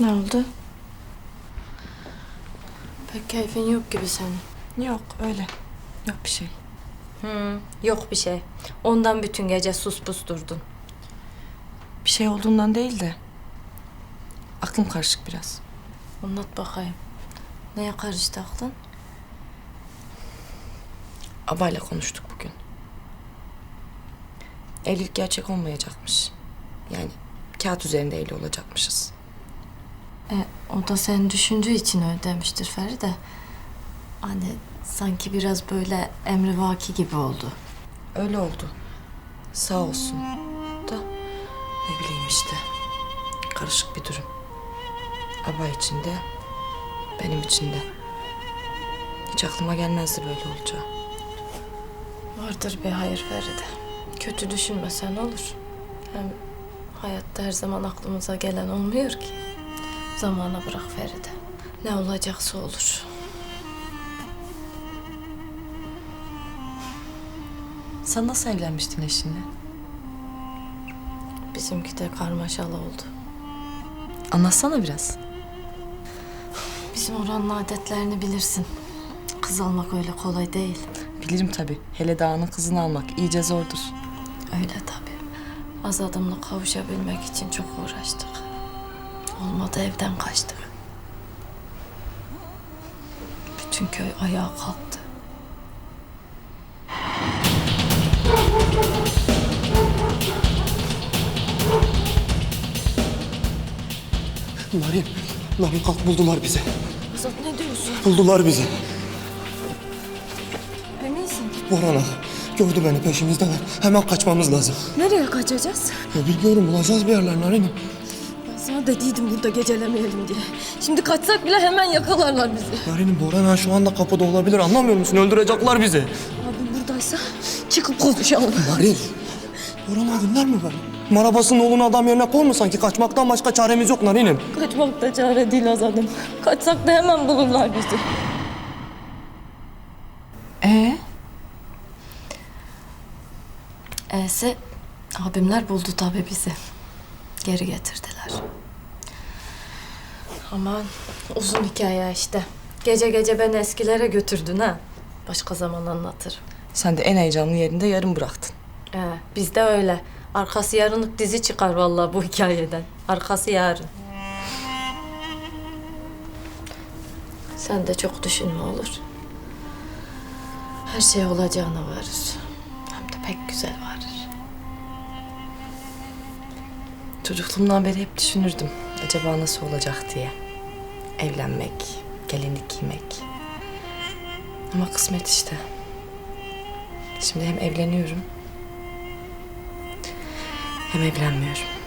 Ne oldu? Pek keyfin yok gibi senin. Yok öyle. Yok bir şey. Hı, yok bir şey. Ondan bütün gece sus pus durdun. Bir şey olduğundan değil de aklım karışık biraz. Anlat bakayım. Neye karıştı aklın? Abayla konuştuk bugün. Evlilik gerçek olmayacakmış. Yani kağıt üzerinde evli olacakmışız. E, o da senin düşündüğü için öyle demiştir Feride. Hani sanki biraz böyle emrivaki gibi oldu. Öyle oldu. Sağ olsun. Da ne bileyim işte. Karışık bir durum. Abay için de benim için de. Hiç aklıma gelmezdi böyle olacağı. Vardır bir hayır Feride. Kötü düşünmesen olur. Hem hayatta her zaman aklımıza gelen olmuyor ki. Zamana bırak Feride. Ne olacaksa olur. Sen nasıl evlenmiştin eşinle? Bizimki de karmaşalı oldu. Anlatsana biraz. Bizim oranın adetlerini bilirsin. Kız almak öyle kolay değil. Bilirim tabii. Hele dağının kızını almak iyice zordur. Öyle tabii. Az adımla kavuşabilmek için çok uğraştık. Olmadı evden kaçtık. Bütün köy ayağa kalktı. Narin, Narin kalk buldular bizi. Azat ne diyorsun? Buldular bizi. Eminsin. Boran ağa gördü beni peşimizdeler. Hemen kaçmamız lazım. Nereye kaçacağız? Ya bilmiyorum bulacağız bir yerler Narin'im. Sana dediydim burada gecelemeyelim diye. Şimdi kaçsak bile hemen yakalarlar bizi. Narin'im Boran ağa şu anda kapıda olabilir anlamıyor musun? Öldürecekler bizi. Abim buradaysa çıkıp konuşalım. Narin. Boran ağa dinler mi beni? Marabasının oğlunu adam yerine koymasan ki kaçmaktan başka çaremiz yok Narin'im. Kaçmak da çare değil Azadım. Kaçsak da hemen bulurlar bizi. Ee? E'si abimler buldu tabii bizi. Geri getirdiler. Aman uzun hikaye işte. Gece gece beni eskilere götürdün ha. Başka zaman anlatırım. Sen de en heyecanlı yerinde yarım bıraktın. Ee, bizde öyle. Arkası yarınlık dizi çıkar vallahi bu hikayeden. Arkası yarın. Sen de çok düşünme olur. Her şey olacağına varır. Hem de pek güzel varır. Çocukluğumdan beri hep düşünürdüm. Acaba nasıl olacak diye. Evlenmek, gelinlik giymek. Ama kısmet işte. Şimdi hem evleniyorum hem evlenmiyorum.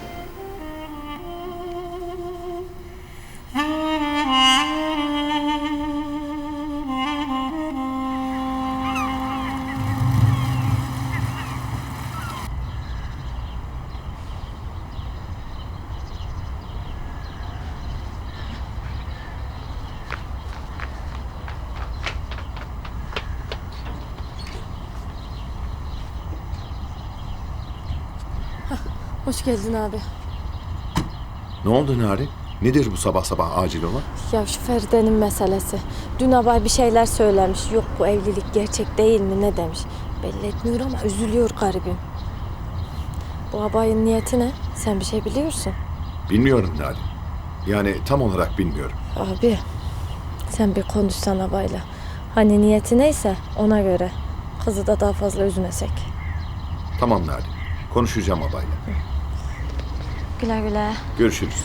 Hoş geldin abi. Ne oldu Narin? Nedir bu sabah sabah acil olan? Ya şu Feride'nin meselesi. Dün abay bir şeyler söylemiş. Yok bu evlilik gerçek değil mi ne demiş. Belli etmiyor ama üzülüyor garibim. Bu abayın niyeti ne? Sen bir şey biliyorsun. Bilmiyorum Narin. Yani tam olarak bilmiyorum. Abi sen bir konuşsan abayla. Hani niyeti neyse ona göre. Kızı da daha fazla üzmesek. Tamam Narin. Konuşacağım abayla. Güle güle. Görüşürüz.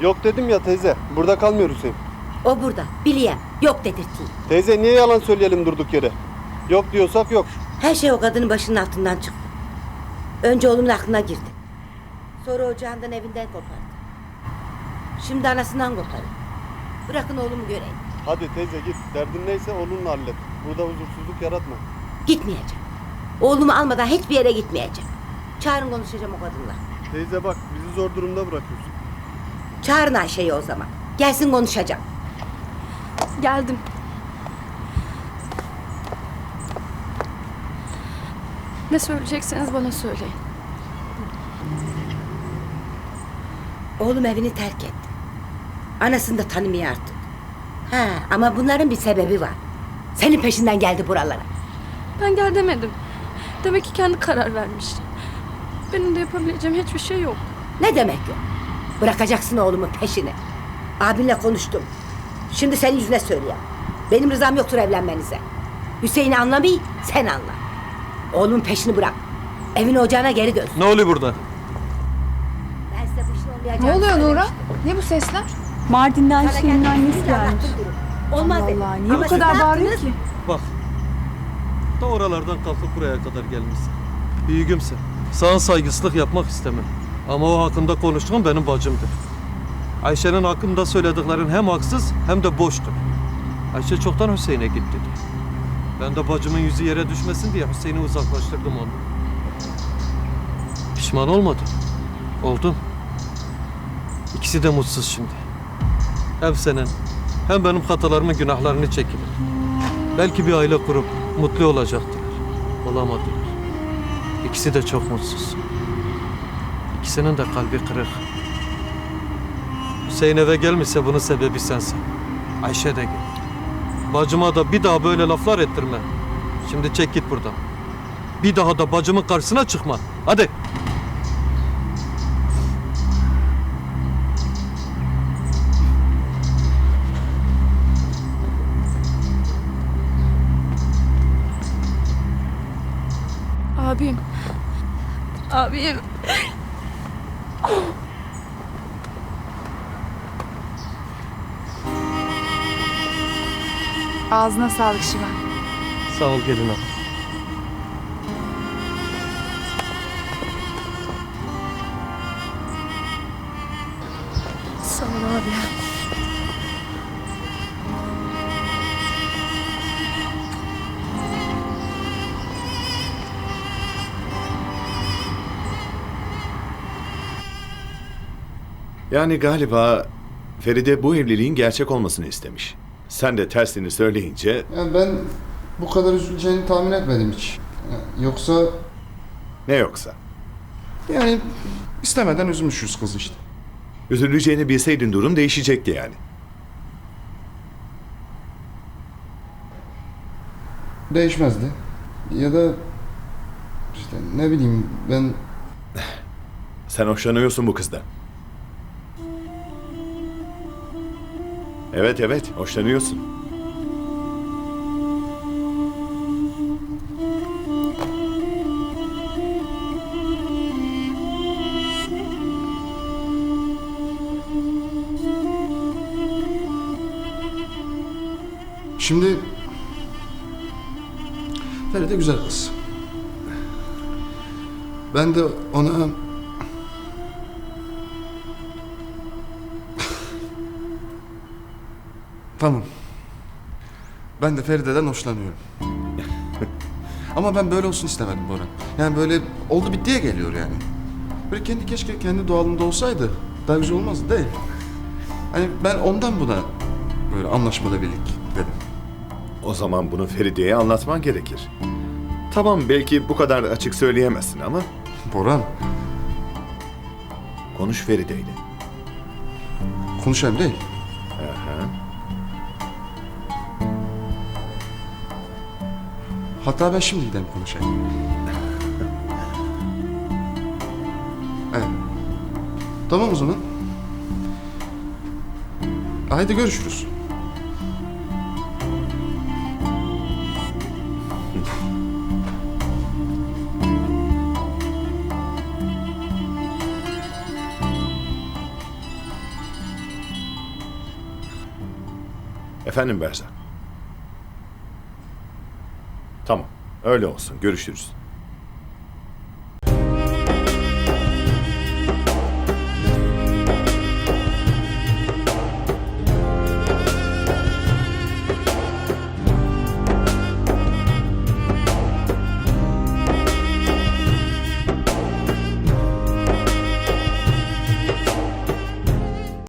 Yok dedim ya teyze. Burada kalmıyor Hüseyin. O burada. Biliyem. Yok dedirteyim. Teyze niye yalan söyleyelim durduk yere? Yok diyorsak yok. Her şey o kadının başının altından çıktı. Önce oğlumun aklına girdi. Sonra ocağından evinden kopardı. Şimdi anasından koparıyor. Bırakın oğlumu göreyim. Hadi teyze git. Derdin neyse onunla hallet. Burada huzursuzluk yaratma. Gitmeyeceğim. Oğlumu almadan hiçbir yere gitmeyeceğim. Çağırın konuşacağım o kadınla. Teyze bak bizi zor durumda bırakıyorsun. Çağırın Ayşe'yi o zaman. Gelsin konuşacağım. Geldim. Ne söyleyecekseniz bana söyleyin. Oğlum evini terk etti. Anasını da tanımıyor artık. Ha ama bunların bir sebebi var. Senin peşinden geldi buralara. Ben gel demedim. Demek ki kendi karar vermiş. Benim de yapabileceğim hiçbir şey yok. Ne demek yok? Bırakacaksın oğlumun peşini. Abinle konuştum. Şimdi senin yüzüne söylüyorum. Benim rızam yoktur evlenmenize. Hüseyin'i anlamayı sen anla. Oğlumun peşini bırak. Evine ocağına geri dön. Ne oluyor burada? Ben size bu işin olmayacağını Ne oluyor Nura? söylemiştim. Ne bu sesler? Mardin'den Sana Hüseyin'in geldim, annesi de gelmiş. anlattım. Olmaz dedim. Vallahi niye Ama bu siz kadar ne bağırıyor yaptınız? ki? Bak. Da oralardan kalkıp buraya kadar gelmişsin. Büyüğümsün. Sana saygısızlık yapmak istemem. Ama o hakkında konuştuğum benim bacımdır. Ayşe'nin hakkında söylediklerin hem haksız hem de boştur. Ayşe çoktan Hüseyin'e gitti. Ben de bacımın yüzü yere düşmesin diye Hüseyin'i uzaklaştırdım onu. Pişman olmadım. Oldum. İkisi de mutsuz şimdi. Hem senin hem benim hatalarımın günahlarını çekilir. Belki bir aile kurup mutlu olacaktılar. Olamadılar. İkisi de çok mutsuz. İkisinin de kalbi kırık. Hüseyin eve gelmişse bunun sebebi sensin. Ayşe de gel. Bacıma da bir daha böyle laflar ettirme. Şimdi çek git buradan. Bir daha da bacımın karşısına çıkma. Hadi. Abim. Abim. Ağzına sağlık Şivan. Sağ ol gelin hanım. Sağ ol abi. Yani galiba Feride bu evliliğin gerçek olmasını istemiş. Sen de tersini söyleyince Yani ben bu kadar üzüleceğini tahmin etmedim hiç. Yani Yoksa ne yoksa. yani istemeden üzmüşüz kız işte. Üzüleceğini bilseydin durum değişecekti yani. Değişmezdi. Ya da işte ne bileyim ben Sen hoşlanıyorsun bu kızdan. Evet evet hoşlanıyorsun. şimdi Feride güzel kız. Ben de ona Tamam. Ben de Feride'den hoşlanıyorum. Ama ben böyle olsun istemedim Bora. Yani böyle oldu bittiye geliyor yani. Böyle kendi keşke kendi doğalında olsaydı daha güzel olmazdı değil. Hani ben ondan buna böyle anlaşmalı birlik dedim. O zaman bunu Feride'ye anlatman gerekir. Tamam belki bu kadar açık söyleyemezsin ama Boran konuş Feride'yle. konuşayım değil. Hatta ben şimdi gideyim konuşayım. Evet. Tamam o zaman. Haydi görüşürüz. Efendim Berzan. Tamam öyle olsun görüşürüz.